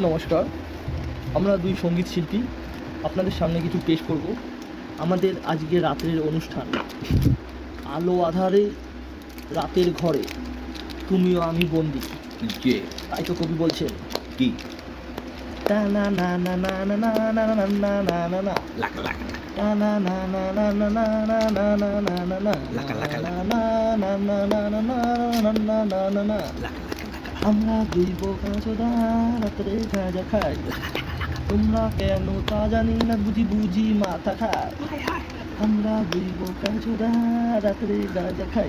নমস্কার আমরা দুই সংগীত শিল্পী আপনাদের সামনে কিছু পেশ করব আমাদের আজকে রাতের অনুষ্ঠান আলো আধারে রাতের ঘরে তুমিও আমি বন্দি যে তাই তো কবি বলছেন কি টা না না না না না না না না না না না না না না না না না না 함락일보가 저다 라따를 가자카이 음락에 노타자니나 무지무지 마타카이 함락일보가 저다 라따를 가자카이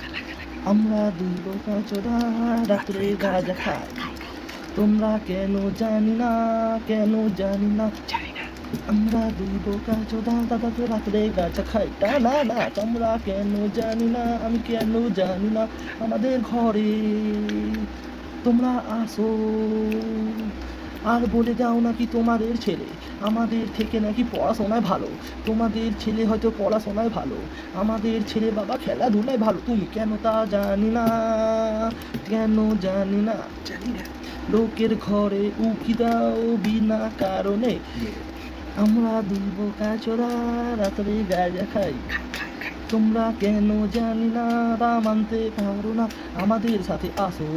আমরা দুই বোকা চোদা রাত্রে গাঁজা খাই। তোমরা কেন জানি না কেন জানি না? আমরা দুই বোকা চোদা দাদা তো রাত্রে গাঁজা খাই। তা না না তোমরা কেন জানি না আমি কেন জানি না? আমাদের ঘরে তোমরা আসো। আর বলে দাও নাকি তোমাদের ছেলে। আমাদের থেকে নাকি পড়াশোনায় ভালো। তোমাদের ছেলে হয়তো পড়াশোনায় ভালো। আমাদের ছেলে বাবা খেলাধুলায় ভালো। তুমি কেন তা জানি না। কেন জানি না। জানি না। লোকের ঘরে উকি দাও বিনা কারণে। আমরা দুই বোকা চোরা রাত্রে খাই খাই। তোমরা কেন জানি না তা মানতে পারো না। আমাদের সাথে আসো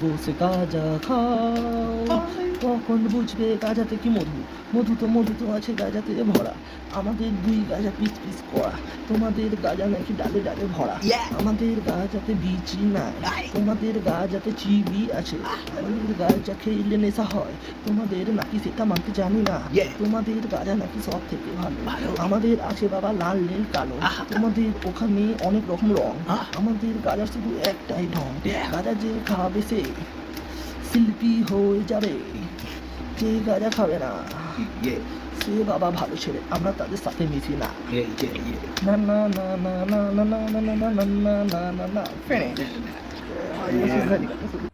বসে কাজা খাও। কখন বুঝবে গাঁজাতে কি মধু? মধু তো মধু তো আছে গাঁজাতে ভরা। আমাদের দুই গাঁজা পিস পিস করা। তোমাদের গাঁজা নাকি ডালে ডালে ভরা. আমাদের গাঁজাতে বিচি নাই. তোমাদের গাঁজাতে চিবি আছে। আমাদের গাঁজা খেলে নেশা হয়। তোমাদের নাকি সেটা মানতে জানি না। তোমাদের গাঁজা নাকি সব থেকে ভালো। আমাদের আছে বাবা লাল নীল কালো। তোমাদের ওখানে অনেক রকম রং। আমাদের গাজার শুধু একটাই ঢং. গাজা যে খাবে সে শিল্পী হয়ে যাবে। যে গাজা খাবে না ইয়ে সে বাবা ভালো ছেলে আমরা তাদের সাথে মিশি না ইয়ে ইয়ে ইয়ে না না না না না না না না না না না না না না না না